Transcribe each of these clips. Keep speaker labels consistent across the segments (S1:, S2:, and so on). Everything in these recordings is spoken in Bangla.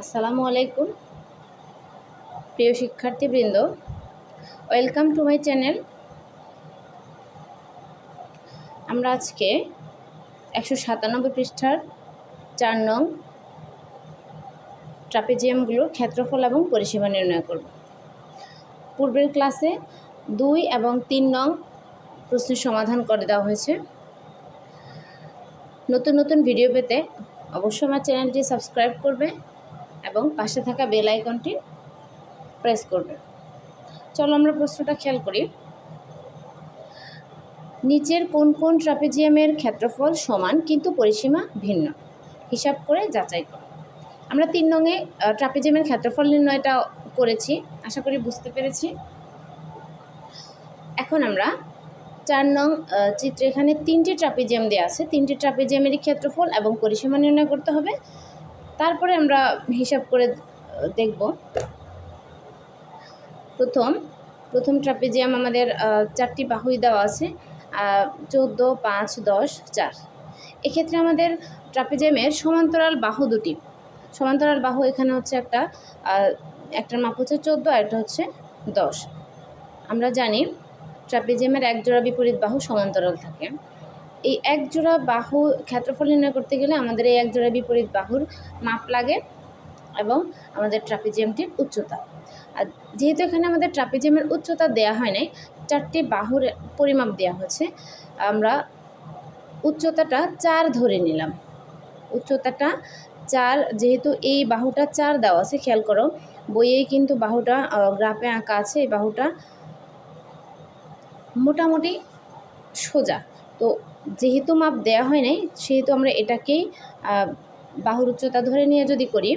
S1: আসসালামু আলাইকুম, প্রিয় শিক্ষার্থীবৃন্দ। ওয়েলকাম টু মাই চ্যানেল আমরা আজকে একশো সাতানব্বই পৃষ্ঠার চার নং ট্রাপিজিয়ামগুলোর ক্ষেত্রফল এবং পরিসীমা নির্ণয় করব। পূর্বের ক্লাসে দুই এবং তিন নং প্রশ্নের সমাধান করে দেওয়া হয়েছে। নতুন নতুন ভিডিও পেতে অবশ্যই আমার চ্যানেলটি সাবস্ক্রাইব করবে। এবং পাশে থাকা বেল আইকনটি প্রেস করবে। চলো আমরা প্রশ্নটা খেয়াল করি। নিচের কোন কোন ট্রাপিজিয়ামের ক্ষেত্রফল সমান কিন্তু পরিসীমা ভিন্ন? হিসাব করে যাচাই করো। আমরা তিন নঙে ট্রাপিজিয়ামের ক্ষেত্রফল নির্ণয়টা করেছি, আশা করি বুঝতে পেরেছি। এখন আমরা চার নং চিত্রে এখানে তিনটি ট্রাপিজিয়াম দেওয়া আছে। তিনটি ট্রাপিজিয়ামেরই ক্ষেত্রফল এবং পরিসীমা নির্ণয় করতে হবে। তারপরে আমরা হিসাব করে দেখব। প্রথম প্রথম ট্রাপিজিয়াম আমাদের চারটি বাহুই দেওয়া আছে চোদ্দ, পাঁচ, দশ, চার। এক্ষেত্রে আমাদের ট্রাপিজিয়ামের সমান্তরাল বাহু দুটি। সমান্তরাল বাহু এখানে হচ্ছে একটা একটার মাপ হচ্ছে চোদ্দ আর একটা হচ্ছে দশ। আমরা জানি ট্রাপিজিয়ামের এক জোড়া বিপরীত বাহু সমান্তরাল থাকে। এই এক জোড়া বাহু ক্ষেত্রফল নির্ণয় করতে গেলে আমাদের এই এক জোড়া বিপরীত বাহুর মাপ লাগে এবং আমাদের ট্রাপিজিয়ামটির উচ্চতা। আর যেহেতু এখানে আমাদের ট্রাপিজিয়ামের উচ্চতা দেয়া হয় নাই, চারটি বাহুর পরিমাপ দেওয়া হয়েছে, আমরা উচ্চতাটা চার ধরে নিলাম। উচ্চতাটা চার, যেহেতু এই বাহুটা চার দেওয়া আছে, খেয়াল করো, বইয়েই কিন্তু বাহুটা গ্রাফে আঁকা আছে, এই বাহুটা মোটামুটি সোজা। তো যেহেতু মাপ দেয়া হয় নাই, সেহেতু আমরা এটাকেই বাহুর উচ্চতা ধরে নিয়ে যদি করি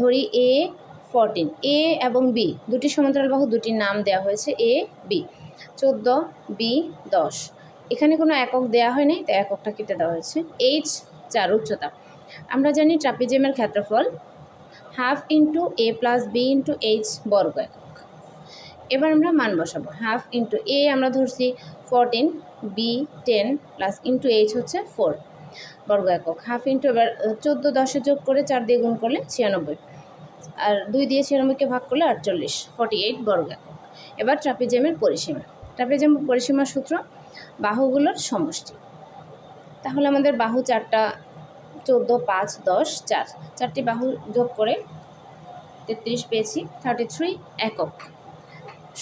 S1: ধরি এ ফরটিন এ এবং বি দুটি সমান্তরাল বাহু দুটি নাম দেওয়া হয়েছে এ বি চোদ্দ বি দশ। এখানে কোনো একক হয় নাই, তাই এককটা কেটে দেওয়া হয়েছে। এইচ চার উচ্চতা। আমরা জানি ট্রাপিজিয়ামের ক্ষেত্রফল half into A plus B into H বর্গ একক। এবার আমরা মান বসাবো। হাফ ইন্টু এ আমরা ধরছি fourteen B ten plus into H হচ্ছে ফোর বর্গ একক। হাফ ইন্টু এবার চোদ্দ দশে যোগ করে চার দিয়ে গুণ করলে ছিয়ানব্বই। আর দুই দিয়ে ছিয়ানব্বইকে ভাগ করলে আটচল্লিশ ফর্টি এইট বর্গ একক। এবার ট্রাপিজিয়ামের পরিসীমা। ট্রাপিজিয়াম পরিসীমার সূত্র বাহুগুলোর সমষ্টি। তাহলে আমাদের বাহু চারটা, চোদ্দ, পাঁচ, দশ, চার। চারটি বাহু যোগ করে তেত্রিশ পেয়েছি থার্টি থ্রি একক।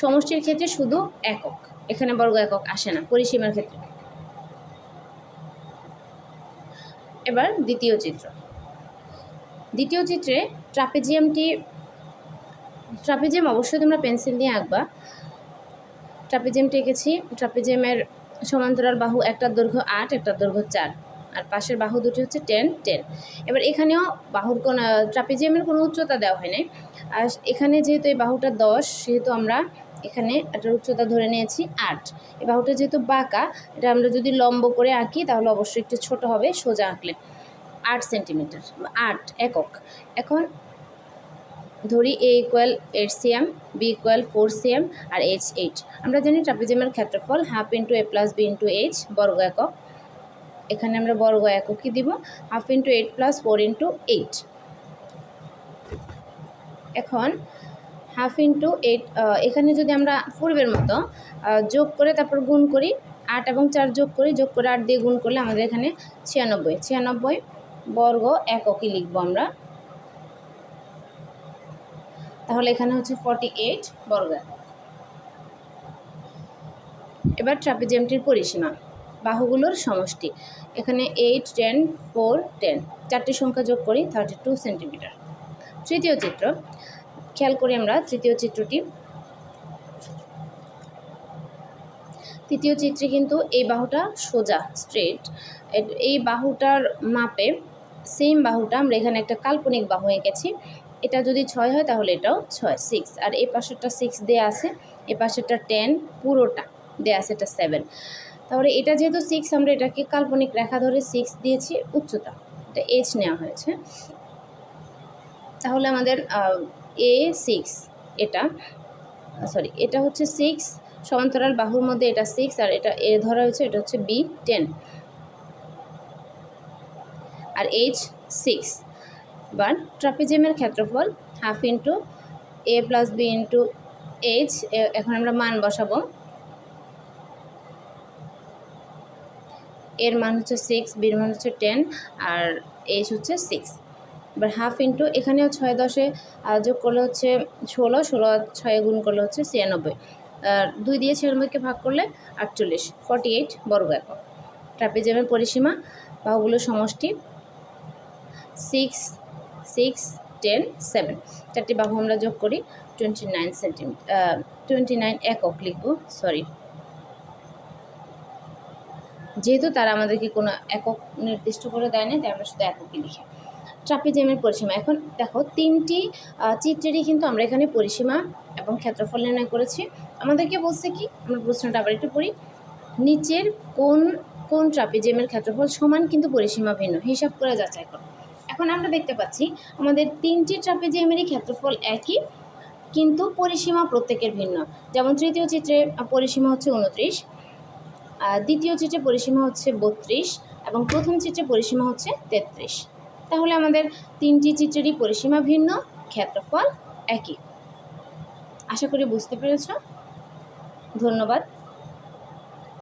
S1: সমষ্টির ক্ষেত্রে শুধু একক। এখানে বর্গ একক আসে না, পরিসীমার ক্ষেত্রে। এবার দ্বিতীয় চিত্র। দ্বিতীয় চিত্রে ট্রাপিজিয়ামটি, ট্রাপিজিয়াম অবশ্যই তোমরা পেন্সিল দিয়ে আঁকবা। ট্রাপিজিয়ামটি এঁকেছি ট্রাপিজিয়ামের সমান্তরাল বাহু একটার দৈর্ঘ্য আট, একটার দৈর্ঘ্য চার, আর পাশের বাহু দুটি হচ্ছে টেন টেন। এবার এখানেও বাহুর কোন, ট্রাপিজিয়ামের কোনো উচ্চতা দেওয়া হয় নাই আর এখানে যেহেতু এই বাহুটা দশ, সেহেতু আমরা এখানে এটার উচ্চতা ধরে নিয়েছি আট। এই বাহুটা যেহেতু বাঁকা, এটা আমরা যদি লম্ব করে আঁকি, তাহলে অবশ্যই একটু ছোট হবে, সোজা আঁকলে। আট সেন্টিমিটার, আট একক। এখন ধরি A equal eight cm B equal four cm R H eight আমরা জানি ট্রাপিজিয়ামের ক্ষেত্রফল half into A plus B into H বর্গ একক। এখানে আমরা বর্গ এককই দিব half into eight plus four into eight এখন হাফ ইন্টু এইট এখানে যদি আমরা পূর্বের মতো যোগ করে তারপর গুণ করি, আট এবং চার যোগ করি, যোগ করে আট দিয়ে গুণ করলে আমাদের এখানে ছিয়ানব্বই ছিয়ানব্বই বর্গ এককই লিখব আমরা। তাহলে এখানে হচ্ছে ফর্টি এইট বর্গ। এবার ট্রাপিজিয়ামটির পরিসীমা, বাহুগুলোর সমষ্টি। এখানে এইট টেন ফোর টেন চারটি সংখ্যা যোগ করি থার্টি টু সেন্টিমিটার তৃতীয় চিত্র খেয়াল করি আমরা তৃতীয় চিত্রটি। তৃতীয় চিত্রে কিন্তু এই বাহুটা সোজা স্ট্রেট এই বাহুটার মাপে সেম বাহুটা আমরা এখানে একটা কাল্পনিক বাহু এঁকেছি। এটা যদি ছয় হয় তাহলে এটাও ছয় সিক্স আর এই পাশেরটা সিক্স দেয়া আছে এ পাশেরটা টেন পুরোটা দেয়া আছে, এটা সেভেন তাহলে এটা যেহেতু সিক্স আমরা এটাকে কাল্পনিক রেখা ধরে সিক্স দিয়েছি, উচ্চতা। এটা এইচ নেওয়া হয়েছে। তাহলে আমাদের এ সিক্স এটা সরি এটা হচ্ছে সিক্স সমান্তরাল বাহুর মধ্যে এটা সিক্স আর এটা এ ধরা হয়েছে, এটা হচ্ছে বি টেন আর এইচ সিক্স বাট ট্রাপিজিয়ামের ক্ষেত্রফল half into A plus B into H এখন আমরা মান বসাবো। এর মান হচ্ছে সিক্স বির মান হচ্ছে টেন আর এইচ হচ্ছে সিক্স এবার হাফ ইন্টু এখানেও ছয় দশে যোগ করলে হচ্ছে ষোলো ষোলো ছয়ে গুণ করলে হচ্ছে ছিয়ানব্বই। আর দুই দিয়ে ছিয়ানব্বইকে ভাগ করলে আটচল্লিশ ফর্টি এইট বর্গ একক। ট্রাপিজিয়ামের পরিসীমা বাহুগুলোর সমষ্টি সিক্স সিক্স টেন সেভেন চারটি বাহু আমরা যোগ করি twenty nine centimetre twenty nine একক লিখব সরি যেহেতু তারা আমাদেরকে কোনো একক নির্দিষ্ট করে দেয় না তাই আমরা শুধু এককই লিখি। ট্রাপিজিয়ামের পরিসীমা। এখন দেখো, তিনটি চিত্রেরই কিন্তু আমরা এখানে পরিসীমা এবং ক্ষেত্রফল নির্ণয় করেছি। আমাদেরকে বলছে কি, আমরা প্রশ্নটা আবার একটু পড়ি। নিচের কোন কোন ট্রাপিজিয়ামের ক্ষেত্রফল সমান কিন্তু পরিসীমা ভিন্ন? হিসাব করে যাচাই করো। এখন আমরা দেখতে পাচ্ছি, আমাদের তিনটি ট্রাপিজিয়ামেরই ক্ষেত্রফল একই, কিন্তু পরিসীমা প্রত্যেকের ভিন্ন। যেমন তৃতীয় চিত্রে পরিসীমা হচ্ছে উনত্রিশ দ্বিতীয় চিত্রে পরিসীমা হচ্ছে বত্রিশ, এবং প্রথম চিত্রে পরিসীমা হচ্ছে তেত্রিশ। তাহলে আমাদের তিনটি চিত্রেরই পরিসীমা ভিন্ন ক্ষেত্রফল একই। আশা করি বুঝতে পেরেছ। ধন্যবাদ।